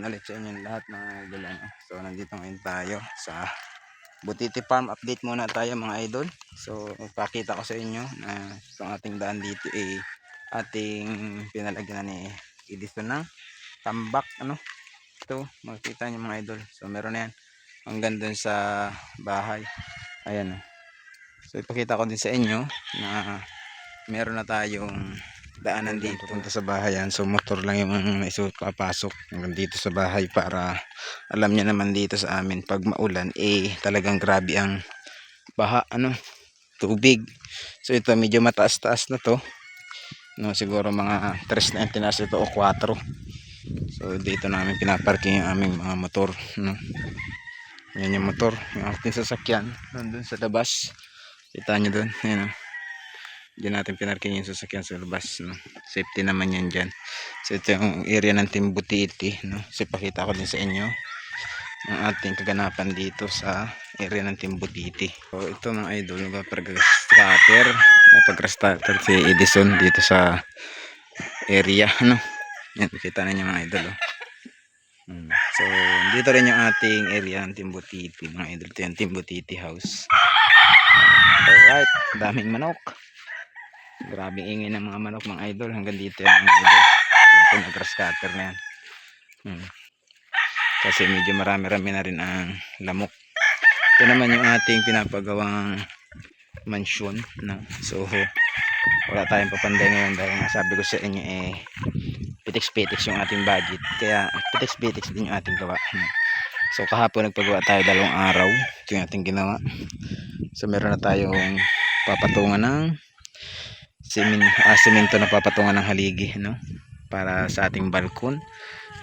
Hapon ulit sa inyong lahat mga idol. Ano? So nandito ngayon tayo sa Butiti Farm. Update muna tayo mga idol. So ipakita ko sa inyo na itong ating daan dito ay ating pinalagyan na ni Edison ng tambak. Ano? Ito makikita niyo mga idol. So meron na yan hanggang dun sa bahay. Ayan. oh. So ipakita ko din sa inyo na meron na tayong daanan dito punta sa bahay yan. So motor lang yung isuot papasok hanggang dito sa bahay para alam niya naman dito sa amin pag maulan eh talagang grabe ang baha ano tubig. So ito medyo mataas-taas na to. No, siguro mga 3 na yung tinaas ito o 4. So dito namin pinaparking yung aming mga motor. No? Yan yung motor. Yung ating sasakyan. Nandun sa labas. Kita nyo dun. Yan o. Diyan natin pinarking yung sasakyan sa labas. No? Safety naman yan dyan. So ito yung area ng Timbutiti. No? So ipakita ko din sa inyo ang ating kaganapan dito sa area ng Timbutiti. So ito mga idol, napapag-starter. Napag-starter si Edison dito sa area. Ano? Yan, kita ninyo mga idol. Oh. Hmm. So, dito rin yung ating area ng Timbutiti. Mga idol, ito yung Timbutiti house. Alright, daming manok. Grabe ingay ng mga manok mga idol. Hanggang dito yan mga idol. Yung pinag-grass cutter na yan. Hmm. Kasi medyo marami-rami na rin ang lamok. Ito naman yung ating pinapagawang mansyon. No? So, wala tayong papanday ngayon dahil nga sabi ko sa inyo eh pitix-pitix yung ating budget. Kaya pitix-pitix din yung ating gawa. Hmm. So, kahapon nagpagawa tayo dalawang araw. Ito yung ating ginawa. So, meron na tayong papatungan ng simin, ah, simento na papatungan ng haligi no? para sa ating balkon.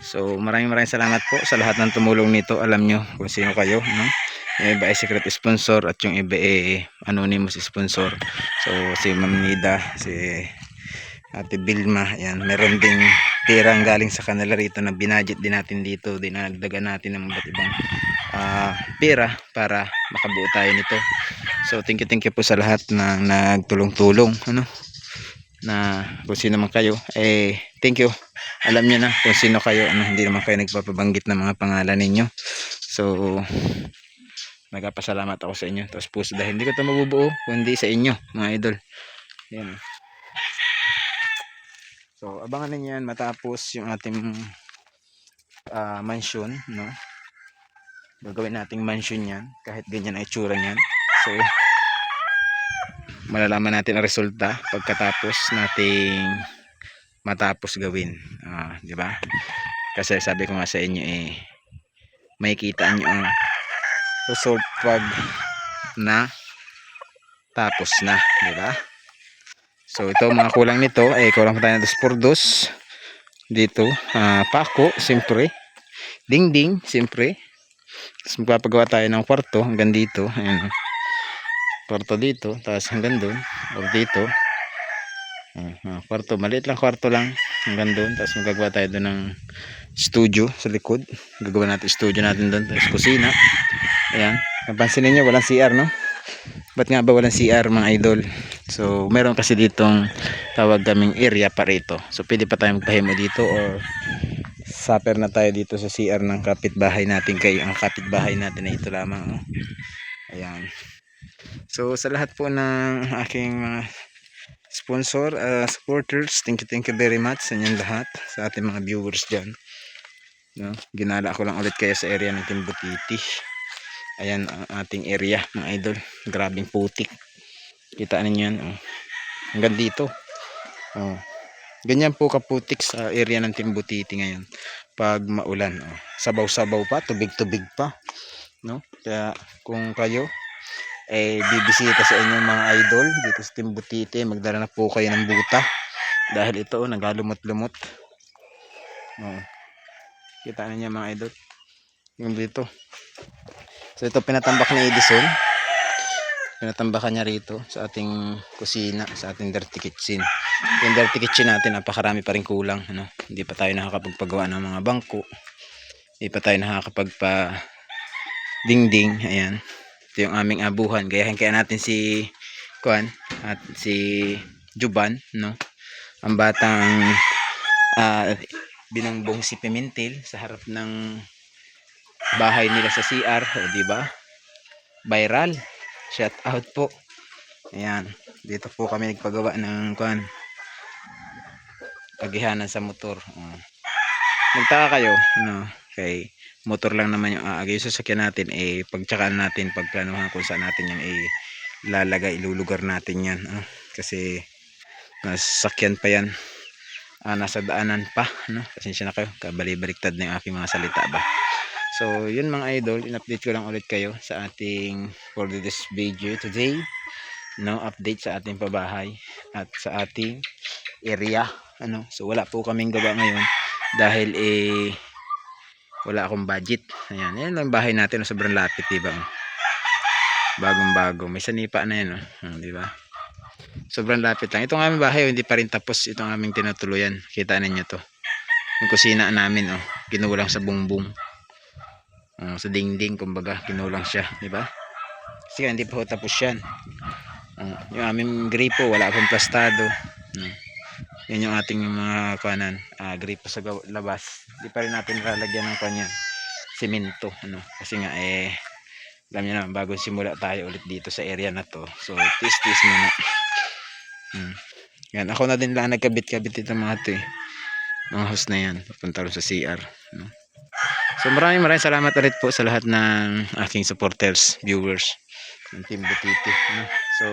So maraming maraming salamat po sa lahat ng tumulong nito. Alam nyo kung sino kayo. No? Yung iba ay secret sponsor at yung iba ay anonymous sponsor. So si Ma'am Nida, si Ate Bilma, yan, meron ding tirang galing sa kanila rito na binadget din natin dito. Dinagdagan natin ng iba't ibang ah, pera para makabuo tayo nito. So thank you thank you po sa lahat na nagtulong-tulong ano na kung sino man kayo eh thank you. Alam niyo na kung sino kayo ano hindi naman kayo nagpapabanggit ng mga pangalan ninyo. So nagpapasalamat ako sa inyo. Tapos puso dahil hindi ko ito mabubuo kundi sa inyo mga idol. Yan. So abangan ninyo yan matapos yung ating ah, mansion no? Gagawin nating mansion yan kahit ganyan ang itsura niyan. So malalaman natin ang resulta pagkatapos nating matapos gawin. Ah di ba? Kasi sabi ko nga sa inyo eh makikita nyo ang result pag na tapos na di ba? So ito mga kulang nito eh kulang pa tayo ng dos por dos. Dito ah, pako siyempre. Dingding siyempre. Tapos magpapagawa tayo ng kwarto hanggang dito. Ayan kwarto dito tapos hanggang doon o dito. Ah, ah, kwarto maliit lang kwarto lang hanggang doon tapos magagawa tayo doon ng studio sa likod. Gagawa natin studio natin doon tapos kusina. Ayan napansin ninyo walang CR no? Ba't nga ba walang CR mga idol? So meron kasi ditong tawag kaming area pa rito. So pwede pa tayong magpahimo dito or supper na tayo dito sa CR ng kapitbahay natin kayo ang kapitbahay natin na ito lamang no? ayan So sa lahat po ng aking mga sponsor, uh, supporters, thank you, thank you very much sa inyong lahat, sa ating mga viewers dyan. No? Ginala ko lang ulit kayo sa area ng Timbutiti. Ayan ang ating area mga idol. Grabing putik. Kita ninyo yan. Oh. Hanggang dito. Oh. Ganyan po kaputik sa area ng Timbutiti ngayon. Pag maulan. Oh. Sabaw-sabaw pa, tubig-tubig pa. No? Kaya kung kayo eh bibisita sa inyo mga idol dito sa Timbutite magdala na po kayo ng buta dahil ito oh, nagalumot-lumot Oo. Kita niyo mga idol. Yung dito. So ito pinatambak ni Edison. Pinatambakan niya rito sa ating kusina, sa ating dirty kitchen. Yung dirty kitchen natin, napakarami pa rin kulang. Ano? Hindi pa tayo nakakapagpagawa ng mga bangko. Hindi pa tayo nakakapagpa dingding. Ayan. Ito yung aming abuhan. Gayahin kaya natin si Kuan at si Juban, no? Ang batang ah, binangbong si Pimentel sa harap ng bahay nila sa CR, o di ba? Viral. Shout out po. Ayan, dito po kami nagpagawa ng kuan. Agihanan sa motor. Oh. Nagtaka kayo, ano, kay motor lang naman yung aagay. Yung sasakyan natin, eh, pagtsakaan natin, pagplanuhan kung saan natin yan, eh, lalagay, ilulugar natin yan. ah. kasi, nasasakyan pa yan. Ah, nasa daanan pa, no? Pasensya na kayo, kabali-baliktad na yung aking mga salita ba. So, yun mga idol, in-update ko lang ulit kayo sa ating for this video today. No, update sa ating pabahay at sa ating area. Ano, so wala po kaming gawa ngayon dahil eh wala akong budget. Ayan, yan lang bahay natin, no, sobrang lapit, di ba? Bagong bago, may sanipa na yan, no? Hmm, di ba? Sobrang lapit lang. Itong aming bahay, oh, hindi pa rin tapos itong aming tinutuluyan. Kita ninyo to. Yung kusina namin, oh, kinulang sa bungbong. Ah, sa dingding kumbaga kinulang siya di ba kasi hindi pa ho tapos yan Ah, yung aming gripo wala akong plastado Ah, yan yung ating mga kanan ah, gripo sa labas di pa rin natin lalagyan ng kanyan simento ano kasi nga eh alam niyo naman bago simula tayo ulit dito sa area na to so tis tis muna hmm. yan ako na din lang nagkabit-kabit ito mga to eh mga host na yan papunta sa CR no? So maraming maraming salamat ulit po sa lahat ng aking supporters, viewers ng Team Butiti. No? So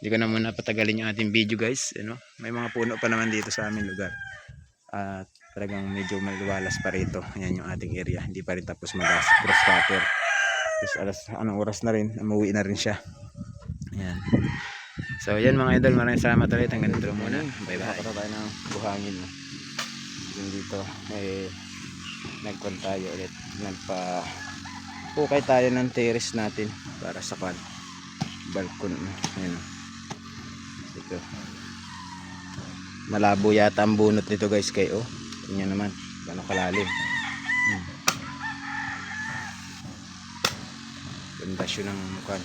hindi ko na muna patagalin yung ating video guys. Ano? May mga puno pa naman dito sa aming lugar. At talagang medyo maliwalas pa rito. Ayan yung ating area. Hindi pa rin tapos mag cross cutter. Tapos alas, anong oras na rin, umuwi na rin siya. Ayan. So yan mga idol, maraming salamat ulit. Hanggang dito muna. Bye bye. Nakakata tayo ng buhangin. Yung dito, eh, nagkon tayo ulit nagpa ukay tayo ng terrace natin para sa kan balkon ayun ito malabo yata ang bunot nito guys kay oh. Tingnan naman gano'ng kalalim. Hmm. siya ng kan